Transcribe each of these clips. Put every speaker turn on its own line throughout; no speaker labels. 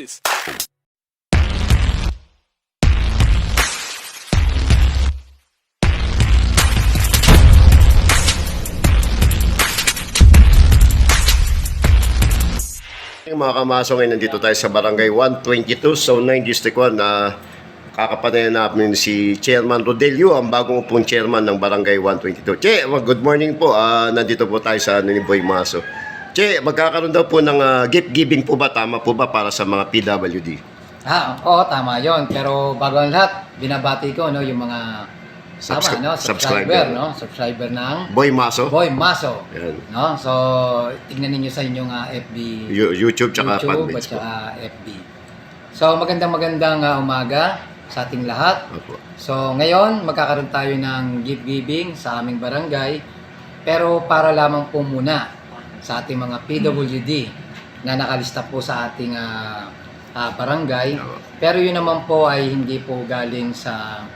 Yung mga kamasong ngayon, nandito tayo sa Barangay 122, Zone 9, District 1 na kakapanayan namin si Chairman Rodelio, ang bagong pong chairman ng Barangay 122. Che, well, good morning po. Ah, nandito po tayo sa ano ni Boy Maso. Che, magkakaroon daw po ng ah, gift giving po ba? Tama po ba para sa mga PWD?
Ah, oo, tama yon. Pero bago ang lahat, binabati ko no, yung mga
Subscri-
tama, no,
subscriber.
subscriber, no, subscriber ng
Boy Maso?
Boy Maso.
Yan.
No? So, tignan ninyo sa inyong ah, FB,
Yu- YouTube tsaka
YouTube at
fanpage po.
saka FB. So, magandang magandang ah, umaga sa ating lahat.
Opo.
So, ngayon, magkakaroon tayo ng gift giving sa aming barangay. Pero para lamang po muna sa ating mga PWD na nakalista po sa ating ah, ah, barangay. Pero yun naman po ay hindi po galing sa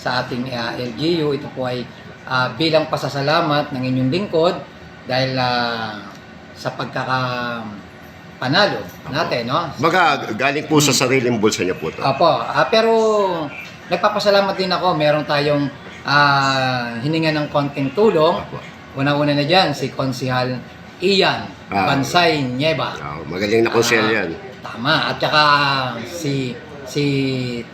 sa ating ah, LGU. Ito po ay ah, bilang pasasalamat ng inyong lingkod dahil ah, sa pagkaka panalo natin, no?
Baga, galing po sa sariling bulsa niya po to.
Apo, ah, pero nagpapasalamat din ako. Meron tayong ah, hininga ng konting tulong. Una-una na dyan, si Konsihal Ian
Ah.
Bansay Nieva.
Ah, magaling na konsel
Ah,
yan.
Tama. At saka si si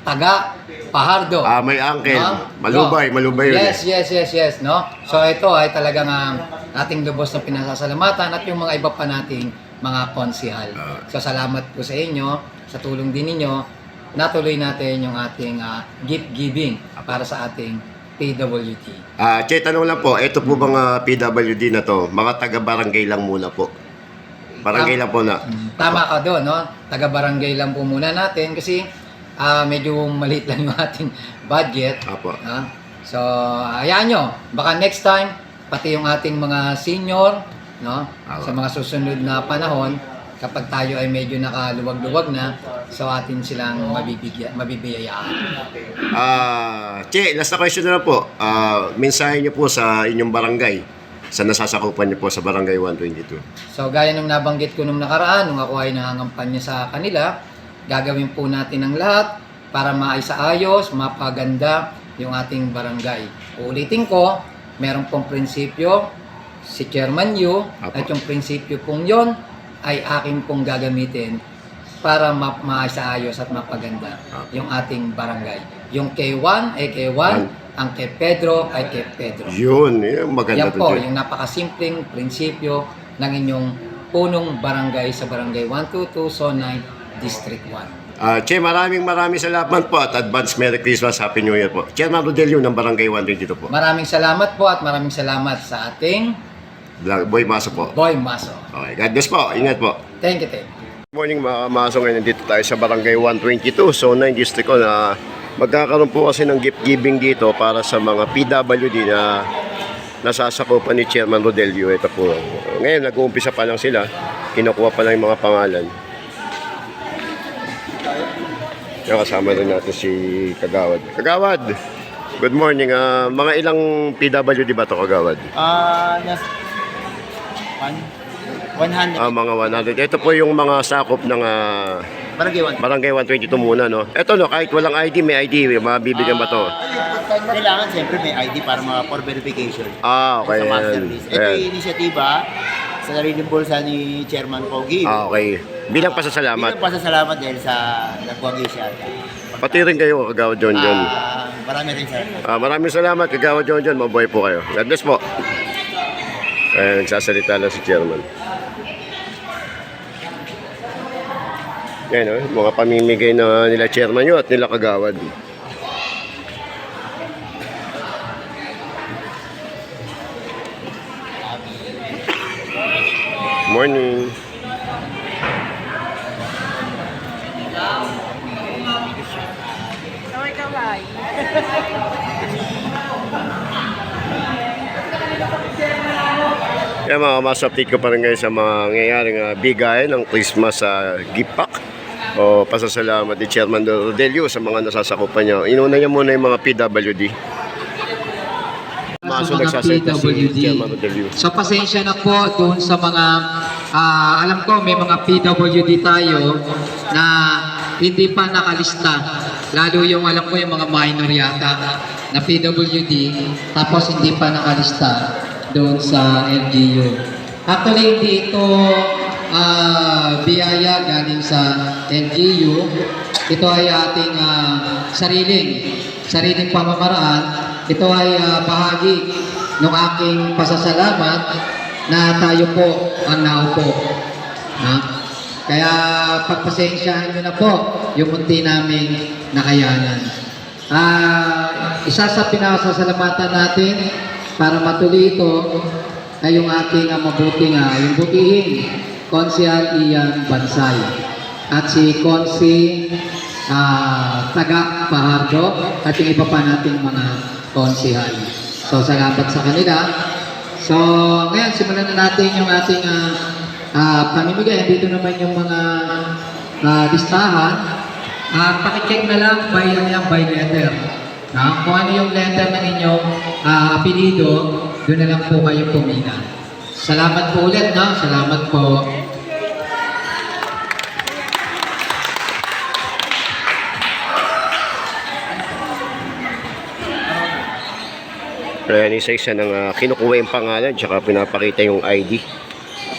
Taga Pahardo.
Ah, may uncle.
No?
Malubay, malubay yun.
Yes, yes, yes, yes, no? So ito ay talagang ah, ating lubos na pinasasalamatan at yung mga iba pa nating mga konsihal.
Ah.
So salamat po sa inyo, sa tulong din ninyo. Natuloy natin yung ating ah, gift giving para sa ating PWD.
Ah, Che, tanong lang po, ito po bang ah, PWD na to, mga taga-barangay lang muna po. Barangay lang po na.
Tama ka doon, no? Taga-barangay lang po muna natin kasi ah, medyo maliit lang yung ating budget.
Apo.
Ha? So, hayaan nyo. Baka next time, pati yung ating mga senior, no? Sa mga susunod na panahon, kapag tayo ay medyo nakaluwag-luwag na, so atin silang mabibigyan, mabibiyayaan.
Ah, Che, last na question na lang po. Ah, mensahe niyo po sa inyong barangay sa nasasakupan niyo po sa barangay 122.
So, gaya nung nabanggit ko nung nakaraan, nung ako ay nangangampanya sa kanila, gagawin po natin ang lahat para maisaayos, mapaganda yung ating barangay. Uulitin ko, meron pong prinsipyo, si Chairman Yu,
Apo.
at yung prinsipyo pong yon ay akin pong gagamitin para ma- maisaayos at mapaganda yung ating barangay. Yung K1 ay K1, ang kay Pedro ay kay Pedro.
Yun, yun maganda
Yan
to,
po,
Che.
yung napakasimpleng prinsipyo ng inyong punong barangay sa barangay 122, Zone 9, District 1.
Ah, che, maraming maraming salamat po at advance Merry Christmas, Happy New Year po. Chairman Rodelio ng barangay 122 po.
Maraming salamat po at maraming salamat sa ating
Boy Maso po.
Boy Maso.
Okay, God bless po. Ingat po.
Thank you, thank you.
Good morning mga kamaso ngayon nandito tayo sa Barangay 122 so 9 district ko na magkakaroon po kasi ng gift giving dito para sa mga PWD na nasasakupan ni Chairman Rodelio ito po ngayon nag-uumpisa pa lang sila kinukuha pa lang yung mga pangalan yung kasama rin natin si Kagawad Kagawad Good morning ah, mga ilang PWD ba to Kagawad?
Ah, nas... One, 100.
Ah, mga 100 ito po yung mga sakop ng ah,
Barangay 1.
Barangay 122 muna, no? Ito, no, kahit walang ID, may ID, mabibigyan ba to?
Kailangan siyempre may ID para mga for verification.
Ah, okay.
Sa master
yan.
list. Ito
Ayan.
yung inisyatiba sa sariling bulsa ni Chairman Pogi.
Ah, okay. Bilang pasasalamat.
Bilang pasasalamat dahil sa nagwagi siya.
Pati rin kayo, Kagawa John John.
Ah, marami rin sa
Ah, maraming salamat, Kagawa John John. Mabuhay po kayo. God bless po. Eh, nagsasalita lang si Chairman. Yan, no? mga pamimigay na nila Chairman nyo at nila Kagawad. Morning. Kaya mga mas update ko pa rin ngayon sa mga ngayyaring uh, bigay ng Christmas sa gift pack o pasasalamat ni Chairman Rodelio sa mga nasasakupan niya. Inuna niya muna yung mga PWD. Maso
sa mga
nagsasalita si
PWD.
Chairman Rodelio.
So pasensya na po doon sa mga
ah, alam ko may mga PWD tayo na hindi pa nakalista. Lalo yung alam ko yung mga minor yata na PWD tapos hindi pa nakalista doon sa LGU. Actually, hindi ito ah, biyaya galing sa LGU. Ito ay ating ah, sariling, sariling pamamaraan. Ito ay ah, bahagi ng aking pasasalamat na tayo po ang naupo. Ha? Kaya pagpasensyahan nyo na po yung munti naming nakayanan. Ah, isa sa pinasasalamatan natin para matuloy ito ay yung ating uh, mabuting, ah, yung butihin, Konsyal Ian Bansay. At si Konsi ah, Taga Pahardo at yung iba pa nating mga konsihal. So, salamat sa kanila. So, ngayon, simulan na natin yung ating ah, ah, pamimigay. Dito naman yung mga ah, listahan. Ah, pakicheck na lang by, ano by letter. Ah, kung ano yung letter ng inyong ah, apelido, doon na lang po kayo pumila. Salamat po ulit, no? Salamat po.
Kaya isa-isa nang uh, kinukuha yung pangalan tsaka pinapakita yung ID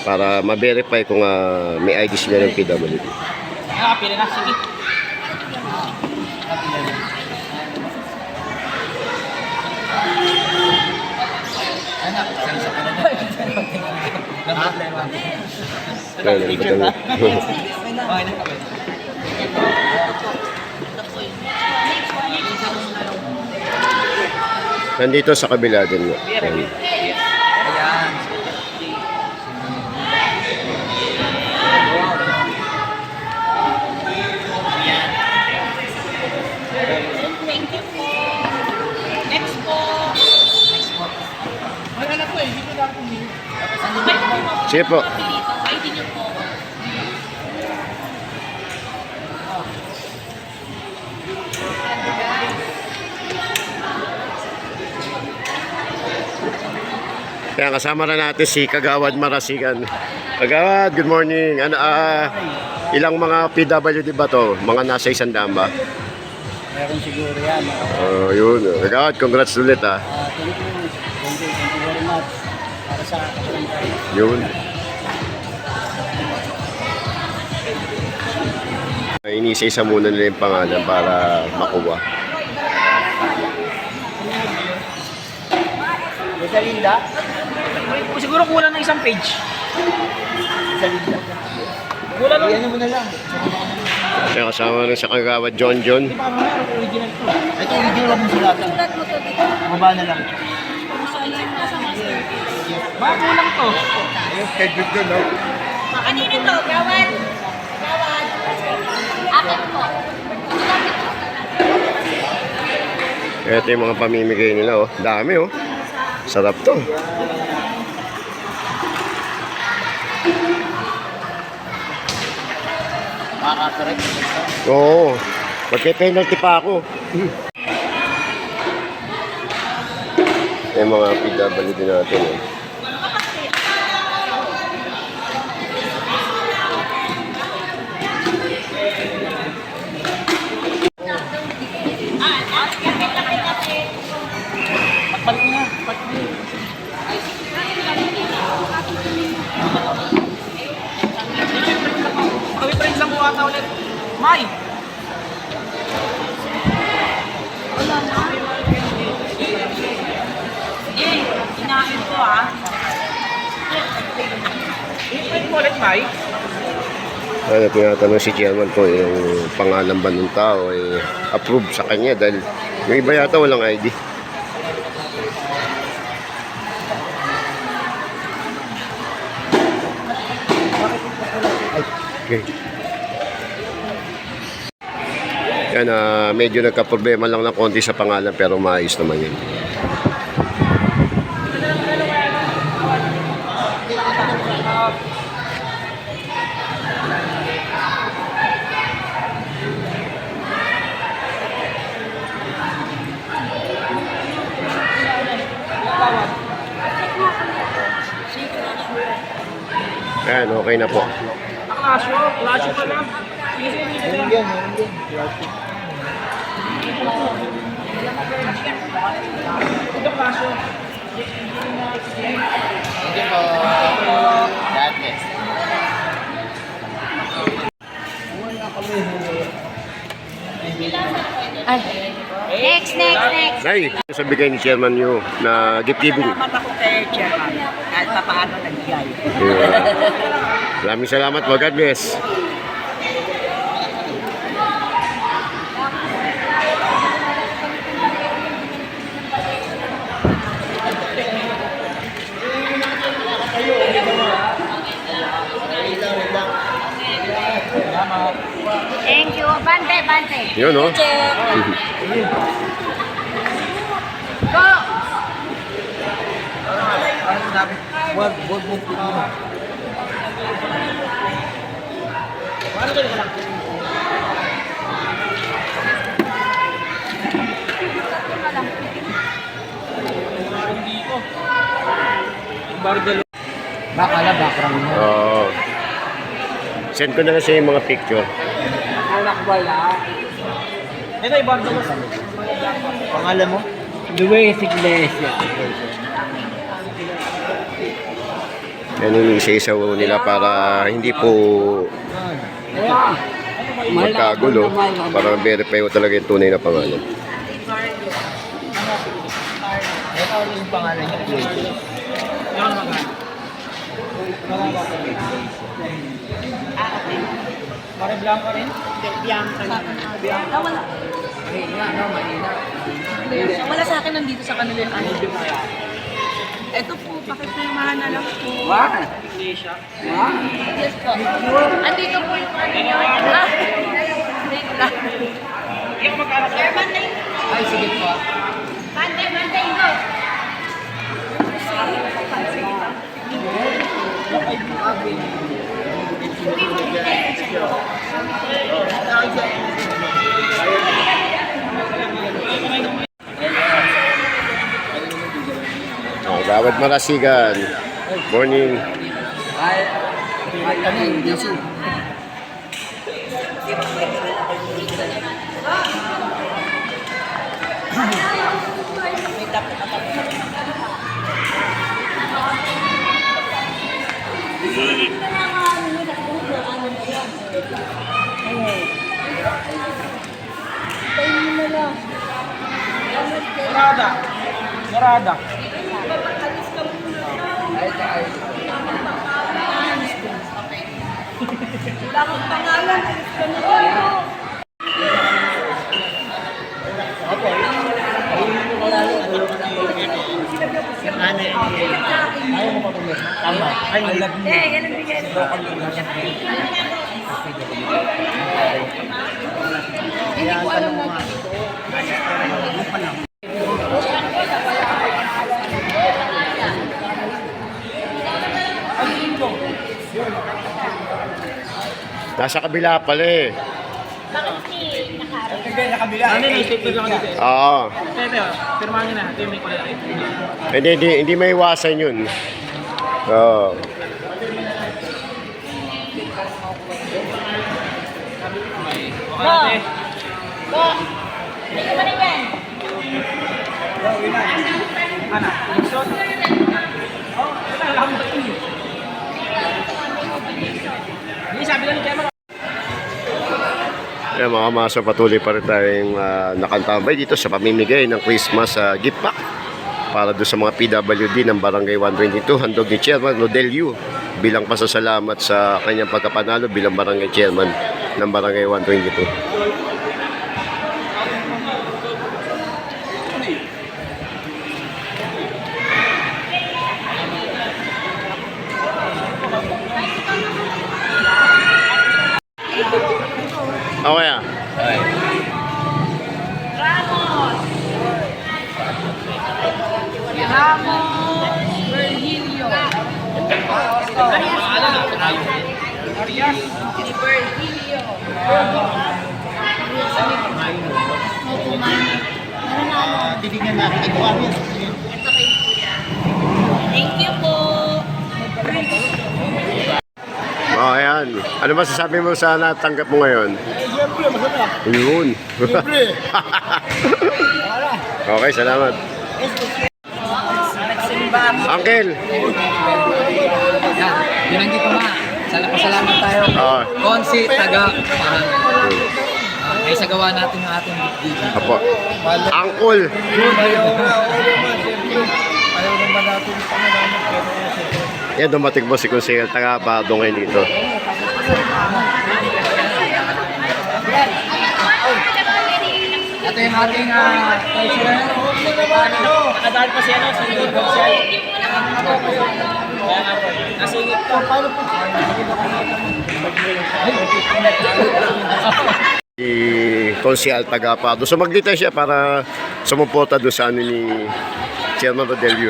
para ma-verify kung ah, may ID sila ng PWD.
Ah, pila na. Sige.
Kaya nang Nandito sa kabila din. Ayan. Sige po. Kaya kasama na natin si Kagawad Marasigan. Kagawad, good morning. Ano, ah, ilang mga PWD ba to? Mga nasa isang daan ba?
Meron siguro yan.
Oh, yun. Kagawad, congrats ulit ah.
Ah, thank you. Thank you. Thank you very much. Para sa kasalantayan.
Yun. Inisa-isa muna nila yung pangalan para makuha.
Rosalinda?
Siguro kulang ng isang page.
Rosalinda.
Kulang ng...
Iyan mo na lang.
Kaya kasama rin sa Kagawad John John.
Original to? Ito original lang sulatan.
Sulat mo to dito.
Baba na lang.
Ayan nasa master.
Baka kulang to.
Kanino to? Gawad?
Ito yung mga pamimigay nila oh. Dami oh. Sarap to. Oo. Magpe-penalty pa ako. yung mga PWD natin eh. Tinatanong si chairman ko yung pangalan ba ng tao ay approve sa kanya dahil yung iba yata walang ID. Okay. Yan, ah, medyo nagka-problema lang ng konti sa pangalan pero maayos naman yun. Okay na po.
Aklasyo. Aklasyo pa lang. Sige, sige, sige.
Meron yan, meron yan.
Ito
Ay. Next, next, next.
Nay, sabi kayo ni chairman nyo na gift giving.
Salamat ako kay Chairman. Kahit pa paano nagbigay.
Yeah. Maraming salamat po. God bless.
Thank you. Bante.
Yun, no?
Go!
Wag, wag mo tingnan.
Bakala background mo.
Oo. Send ko na kasi yung mga picture.
Anak wala. Ito, ibang dalo.
Pangalan mo? Luis Iglesia.
Yan yung isa-isa nila para hindi po magkagulo. Para verify ko talaga yung tunay na pangalan.
Ito yung pangalan niya.
Yan mga. Mare Blanco rin?
Ah, wala.
Mahina, no? Mahina.
Wala sa akin nandito sa kanila yung ano. Ito po, pakipirmahan na lang po.
Wow. Iglesia.
Yes po. Andito po yung ano nyo. Ah! Wait lang.
Ikaw magkano sa
yun.
Ay, sige po.
Bante, bante, go!
Oh, Gawad Marasigan. Morning.
Ay, ano yung Yesu?
Morada. Morada.
Akong pangalan.
Ayaw mo pa? Tama. Ay, I love you.
Eh,
mo nga.
Nasa kabila pala eh.
Ano na, isip ko lang dito.
Oo.
Tete, pirmahan nyo na. Ito yung may kulay.
Hindi, hindi, hindi may iwasan yun. Oo.
Na, te.
Go! Hindi mo rin yan.
Ana, gusto? Oh, wala lang mo ito. Hindi,
Ayan mga maso, patuloy pa rin tayong ah, nakantambay dito sa pamimigay ng Christmas ah, gift pack para doon sa mga PWD ng Barangay 122. Handog ni Chairman Rodelio bilang pasasalamat sa kanyang pagkapanalo bilang Barangay Chairman ng Barangay 122.
Titignan natin. Ito kami.
Thank you po.
Ano masasabi mo sa natanggap mo ngayon?
Eh, siyempre, masarap.
Yun.
Siyempre.
okay, salamat. Uncle,
Yan, binanggit ko nga. Sana pasalamat tayo.
Oo.
Konsi, taga, mahal. Uh, ay sagawa natin ang ating bibigyan.
apo. Uncle,
Ayaw naman natin pangalangan pero
yan dumating po si Consejero taga Bado ngayon dito.
Ito yung ating uh, treasurer.
Nakadaan pa si ano, si Gonzal. Kaya nga po. Nasingit ko. Paano po?
Si Consejero taga Bado. So maglitay siya para sumuporta doon sa ano ni Chairman Rodelio.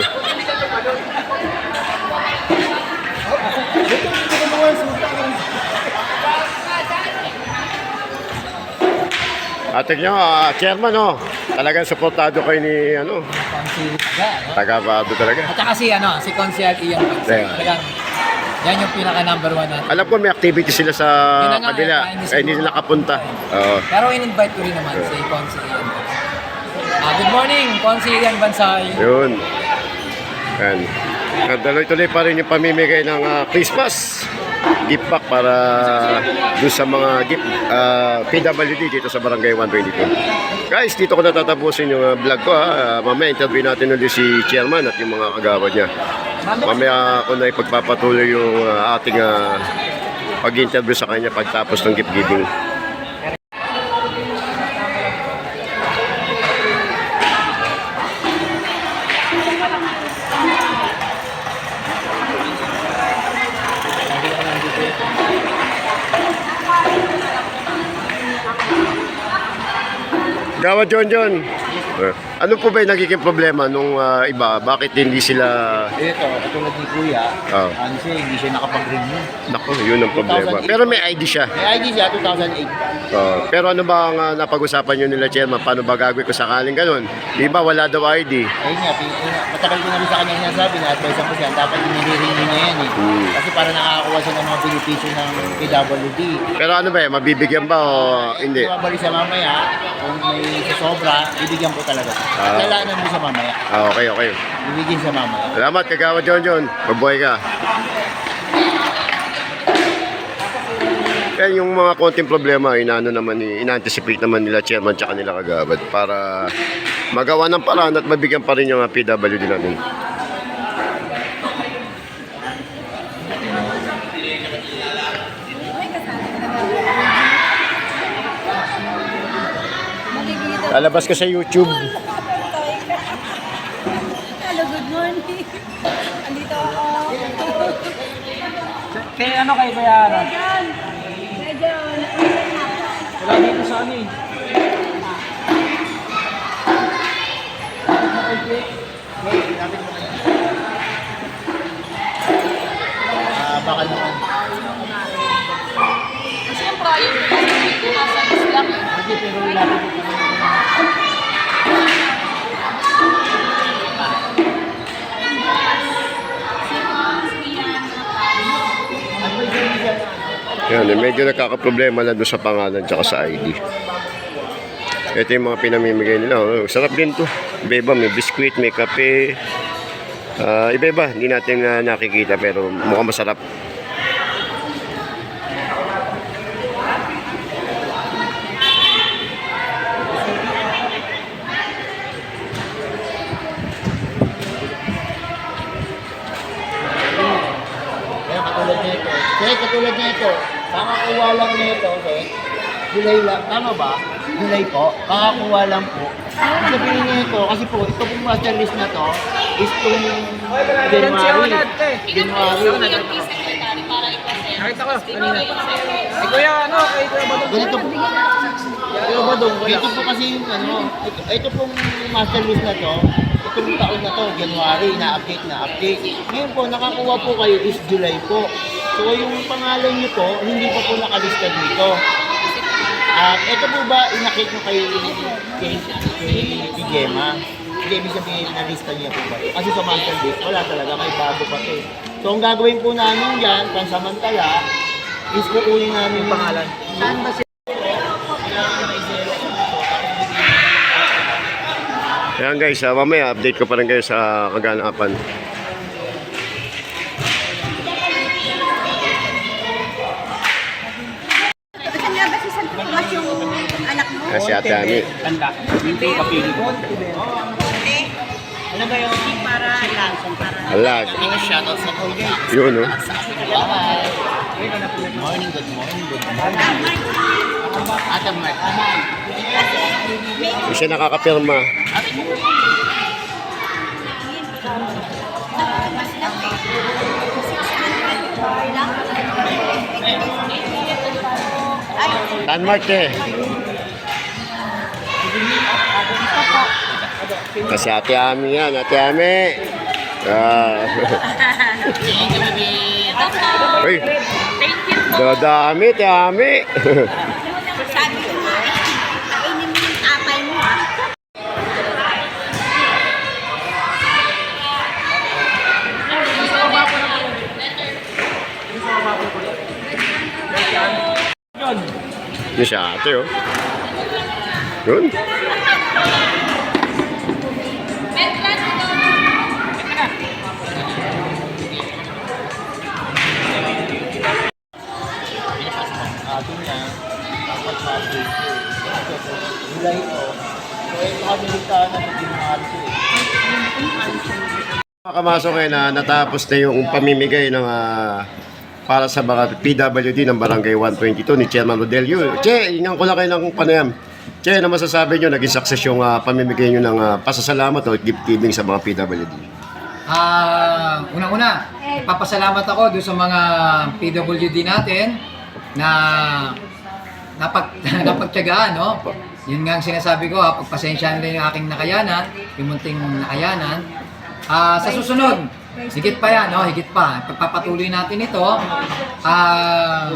Ate nyo, ah, chairman, oh. Talagang suportado kayo ni, ano,
Konsi, taga. no?
taga Bado talaga.
At saka si, ano, si Pagsay.
Yeah.
Talagang, yan yung pinaka number one natin.
Alam ko may activity sila sa
nga,
kabila.
eh, hindi
Eh, hindi sila nakapunta. Oo.
Pero in-invite ko rin naman si Consi Ian. Ah, good morning, Consi Ian Bansay.
Yun. Yan. At Tuloy-tuloy pa rin yung pamimigay ng ah, Christmas gift pack para doon sa mga gift ah, PWD dito sa Barangay 122. Guys, dito ko natatapusin yung ah, vlog ko ha. Ah, mamaya interview natin ulit si chairman at yung mga kagawad niya. Mamaya ako na ipagpapatuloy yung ah, ating ah, pag-interview sa kanya pagtapos ng gift giving. Gawa John John. Eh, Ano po ba yung nagiging problema nung ah, iba? Bakit hindi sila...
Ito, katulad ni Kuya,
Oh.
ano siya, hindi siya nakapag-renew.
Naku, yun ang problema. Pero may ID siya.
May ID siya, 2008.
Oh, pero ano ba ang ah, napag-usapan nyo nila, Chairman? Paano ba gagawin ko sakaling ganun? Di ba wala daw ID?
Ayun nga, pin- pin- matagal ko na rin sa kanya sinasabi na advice ko siya, dapat iniliringi niya yan eh.
Hmm.
Kasi para nakakakuha siya ng mga benepisyo ng PWD.
Pero ano ba, eh, mabibigyan ba o hindi?
Kung mabalik sa mamaya, kung may sobra, bibigyan ko talaga.
Ah.
Kailangan mo sa mamaya.
Ah, okay, okay.
Bibigyan sa mamaya.
Salamat, kagawa John John. Mabuhay ka. Yan yung mga konting problema, inaano naman, ni- ina-anticipate naman nila chairman tsaka nila kagawad para magawa ng paraan at mabigyan pa rin yung ah, PWD natin. Lalabas ka sa YouTube.
Kaya ano kay?
Diyan. Medyo,
Wala dito sa ano eh.
Ah, baka naman.
Kasi yung ko kasi nasa list lang eh.
Hindi, pero lapit
Yan, medyo nakakaproblema na doon sa pangalan tsaka sa ID. Ito yung mga pinamimigay nila. Oh, sarap din to. Iba-iba, may biskuit, may kape. Ah, iba-iba, hindi natin ah, nakikita pero mukhang masarap.
Kaya katulad nito. Kaya katulad nito, kakakuha lang nito, okay? July lang, tama ba? July po, kakakuha lang po. Ang Sabihin nito, kasi po, ito pong master list na to, is itong January. January.
Nakita ko kanina. Kay Kuya ano, kay Kuya Badong.
Ganito po. Pero ba doon? Ito po kasi yung ano, ito, ito pong master list na to, itong taon na to, January, na-update na update. Ngayon po, nakakuha po kayo is July po. So yung pangalan nyo po, hindi pa po nakalista dito. At ito po ba, inakit mo kay, kay, kay, Gemma? Hindi, ibig sabihin na lista niya po ba? Kasi sa master list, wala talaga, may bago pa to. eh. So ang gagawin po namin dyan, pansamantala, is kukunin namin yung pangalan.
Saan ba
Ayan guys, ah, mamaya update ko pa rin kayo sa kaganapan.
Kasi nga ba si San Tomas yung anak mo?
Kasi ate Ami.
Tanda. Dito kapili ko.
Ano ba yung
Para para
Alag.
mga shoutout sa Colgate?
Yun, no?
Good morning, good morning, good morning. Ate Mark.
Kasi nakakapirma.
mas lang eh. 600 lang. Ay,
Landmark. Kasi ate Ami yan, ate Ami. Ah.
Thank you
dadami, ate Ami.
sabi ko nga, eh, kainin mo yung apay mo ah.
Yun siya ate, oh. Yun.
Ate niya, dapat ma-update ko. July to. So, ito kami ligtaan na mag-dinari ko eh.
Makamasok ngayon na natapos na yung pamimigay ng ah, para sa mga PWD ng Barangay 122 ni Chairman Rodelio. Che, ingan ko na kayo ng panayam. Che, na masasabi nyo, naging success yung ah, pamimigay nyo ng ah, pasasalamat o gift giving sa mga PWD.
Ah, unang-una, papasalamat ako doon sa mga PWD natin na napag napagtiyagaan, no? Yun nga ang sinasabi ko, ha, pagpasensyahan din yung aking nakayanan, yung munting nakayanan. Ah, sa susunod, higit pa yan, no? Higit pa. Pagpapatuloy natin ito, ah,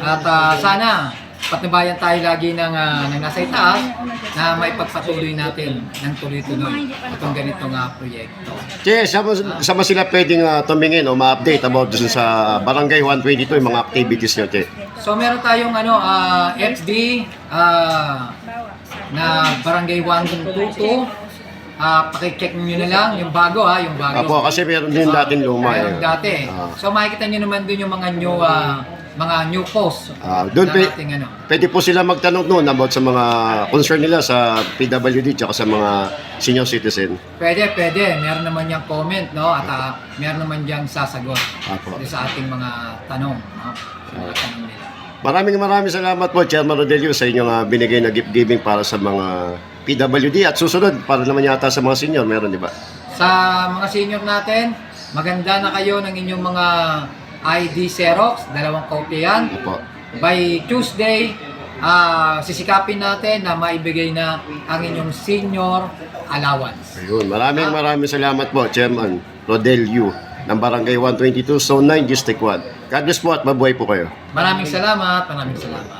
at ah, sana patnubayan tayo lagi ng, ah, ng nasa itaas na may pagpatuloy natin ng tuloy-tuloy itong ganitong ah, proyekto.
Che, sama, sama sila pwedeng ah, tumingin o ma-update about dun sa Barangay 122 yung mga activities nyo, Che.
So meron tayong ano ah, FB ah, na Barangay 122. Ah, paki-check niyo na lang yung bago ha, yung bago.
Apo, kasi meron din dating luma.
Meron
Eh.
dati.
Ah.
So makikita niyo naman dun yung mga new ah, mga new posts.
Ah, doon
na
pe-
ano.
Pwede po sila magtanong noon about sa mga concern nila sa PWD tsaka sa mga senior citizen.
Pwede, pwede. Meron naman yung comment, no? At ah, meron naman diyang sasagot
Apo.
sa ating mga tanong, no? Sa mga tanong nila.
Maraming maraming salamat po, Chairman Rodelio, sa inyong ah, binigay na gift giving para sa mga PWD at susunod para naman yata sa mga senior, meron di ba?
Sa mga senior natin, maganda na kayo ng inyong mga ID Xerox, dalawang kopya yan.
Opo.
By Tuesday, ah sisikapin natin na maibigay na ang inyong senior allowance.
Ayun, maraming maraming salamat po, Chairman Rodelio ng Barangay 122, Zone 9, District 1. God bless po at mabuhay po kayo.
Maraming salamat, maraming salamat.